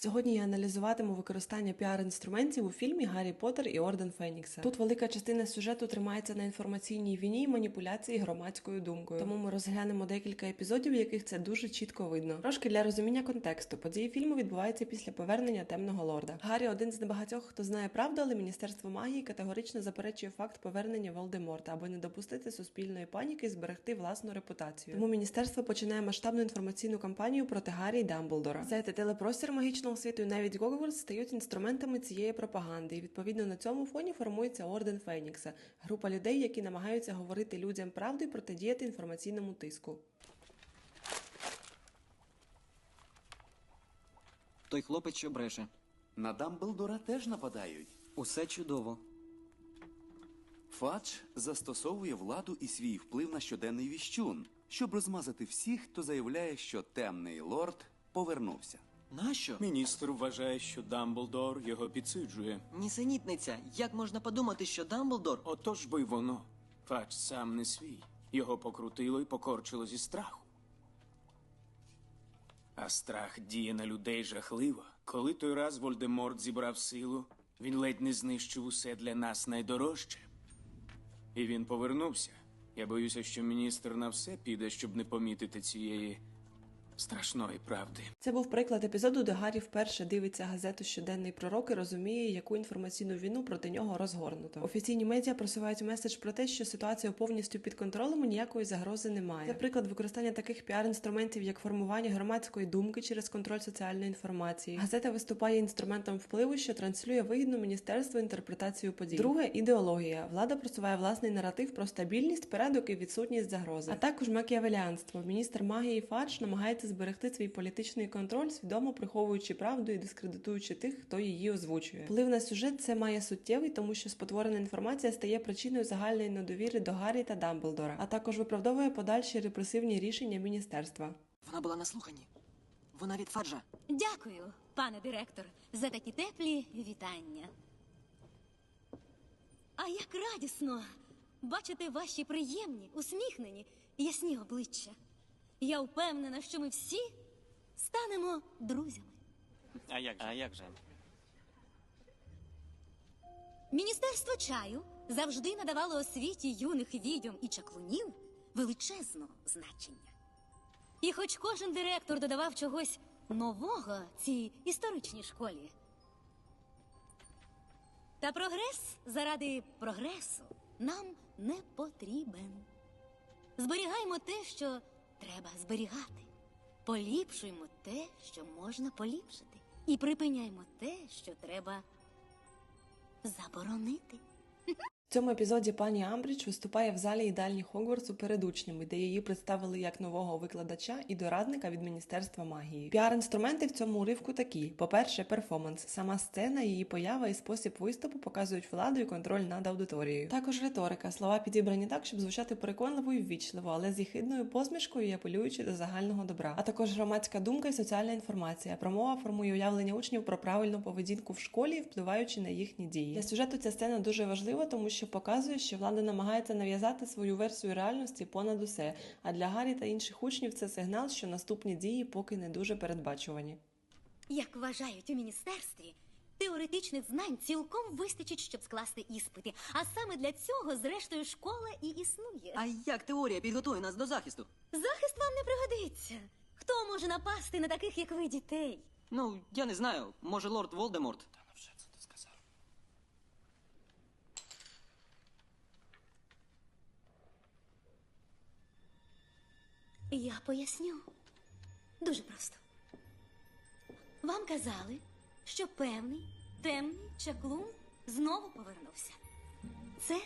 Сьогодні я аналізуватиму використання піар-інструментів у фільмі Гаррі Поттер і Орден Фенікса. Тут велика частина сюжету тримається на інформаційній війні і маніпуляції громадською думкою. Тому ми розглянемо декілька епізодів, в яких це дуже чітко видно. Трошки для розуміння контексту. Події фільму відбуваються після повернення темного лорда. Гаррі один з небагатьох, хто знає правду, але міністерство магії категорично заперечує факт повернення Волдеморта, аби не допустити суспільної паніки і зберегти власну репутацію. Тому міністерство починає масштабну інформаційну кампанію проти Гаррі і Дамблдора. Сайти телепростір магічного світу і навіть Гогвартс стають інструментами цієї пропаганди. І відповідно на цьому фоні формується орден Фенікса, група людей, які намагаються говорити людям правду і протидіяти інформаційному тиску. Той хлопець, що бреше. На Дамблдора теж нападають. Усе чудово. Фадж застосовує владу і свій вплив на щоденний віщун, щоб розмазати всіх, хто заявляє, що темний лорд повернувся. Нащо? Міністр вважає, що Дамблдор його підсиджує. Нісенітниця. Як можна подумати, що Дамблдор Отож би воно. Фадж сам не свій. Його покрутило і покорчило зі страху. А страх діє на людей жахливо. Коли той раз Вольдеморт зібрав силу, він ледь не знищив усе для нас найдорожче. І він повернувся. Я боюся, що міністр на все піде, щоб не помітити цієї страшної правди. Це був приклад епізоду, де Гаррі вперше дивиться газету Щоденний пророк і розуміє, яку інформаційну війну проти нього розгорнуто. Офіційні медіа просувають меседж про те, що ситуація повністю під контролем і ніякої загрози немає. Це приклад використання таких піар-інструментів, як формування громадської думки через контроль соціальної інформації. Газета виступає інструментом впливу, що транслює вигідну міністерству інтерпретацію подій. Друге ідеологія. Влада просуває власний наратив про стабільність, порядок і відсутність загрози. А також макіавеліанство. Міністр магії Фадж намагається зберегти свій політичний контроль, свідомо приховуючи правду і дискредитуючи тих, хто її озвучує. Вплив на сюжет це має суттєвий, тому що спотворена інформація стає причиною загальної недовіри до Гаррі та Дамблдора, а також виправдовує подальші репресивні рішення міністерства. вона була на слуханні. Вона від Фаджа. Дякую, пане директор, за такі теплі вітання. А як радісно бачити ваші приємні, усміхнені, ясні обличчя. Я впевнена, що ми всі станемо друзями. А як же? А як же? Міністерство чаю завжди надавало освіті юних відьом і чаклунів величезного значення. І хоч кожен директор додавав чогось нового цій історичній школі. Та прогрес заради прогресу нам не потрібен. Зберігаймо те, що треба зберігати. Поліпшуємо те, що можна поліпшити. І припиняймо те, що треба заборонити. В цьому епізоді пані Амбрідж виступає в залі їдальні Хогвартсу перед учнями, де її представили як нового викладача і дорадника від Міністерства магії. Піар-інструменти в цьому уривку такі: по-перше, перформанс. Сама сцена, її поява і спосіб виступу показують владу і контроль над аудиторією. Також риторика. Слова підібрані так, щоб звучати переконливо і ввічливо, але з єхидною посмішкою і апелюючи до загального добра. А також громадська думка і соціальна інформація. Промова формує уявлення учнів про правильну поведінку в школі, впливаючи на їхні дії. Для сюжету ця сцена дуже важлива, тому показує, що влада намагається нав'язати свою версію реальності понад усе. А для Гаррі та інших учнів це сигнал, що наступні дії поки не дуже передбачувані. Як вважають у міністерстві, теоретичних знань цілком вистачить, щоб скласти іспити. А саме для цього, зрештою, школа і існує. А як теорія підготує нас до захисту? Захист вам не пригодиться. Хто може напасти на таких, як ви, дітей? Ну, я не знаю. Може, лорд Волдеморт. Я поясню. Дуже просто. Вам казали, що певний темний чаклун знову повернувся. Це,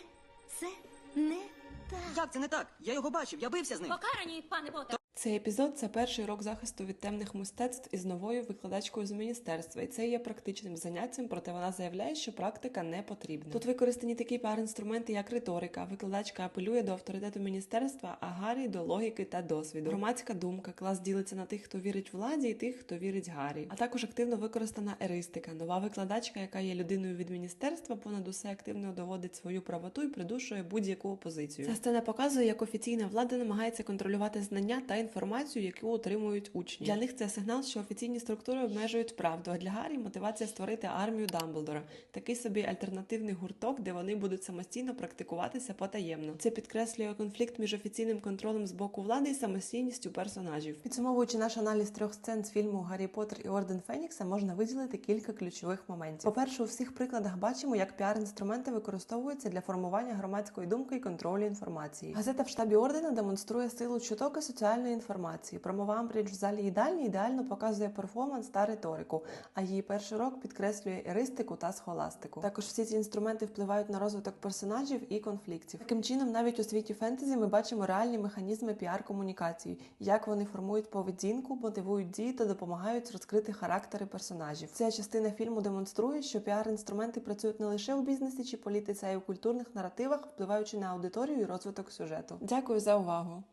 це не так. Як це не так? Я його бачив, я бився з ним. Покарані, пане Поттер. Цей епізод це перший урок захисту від темних мистецтв із новою викладачкою з міністерства, і це є практичним заняттям, проте вона заявляє, що практика не потрібна. Тут використані такі піар-інструменти, як риторика. Викладачка апелює до авторитету міністерства, а Гаррі до логіки та досвіду. Громадська думка, клас ділиться на тих, хто вірить владі, і тих, хто вірить Гаррі. А також активно використана еристика. Нова викладачка, яка є людиною від міністерства, понад усе активно доводить свою правоту і придушує будь-яку опозицію. Ця сцена показує, як офіційна влада намагається контролювати знання та інформацію, яку отримують учні. Для них це сигнал, що офіційні структури обмежують правду. А для Гаррі мотивація створити армію Дамблдора, такий собі альтернативний гурток, де вони будуть самостійно практикуватися потаємно. Це підкреслює конфлікт між офіційним контролем з боку влади і самостійністю персонажів. Підсумовуючи наш аналіз трьох сцен з фільму Гаррі Поттер і Орден Фенікса, можна виділити кілька ключових моментів. По-перше, у всіх прикладах бачимо, як піар-інструменти використовуються для формування громадської думки і контролю інформації. Газета в штабі ордена демонструє силу чуток і соціальної інформації. Промова Амбридж в залі їдальні ідеально показує перформанс та риторику, а її перший рок підкреслює еристику та схоластику. Також всі ці інструменти впливають на розвиток персонажів і конфліктів. Таким чином, навіть у світі фентезі ми бачимо реальні механізми піар-комунікації, як вони формують поведінку, мотивують дії та допомагають розкрити характери персонажів. Ця частина фільму демонструє, що піар-інструменти працюють не лише у бізнесі чи політиці, а й у культурних наративах, впливаючи на аудиторію і розвиток сюжету. Дякую за увагу.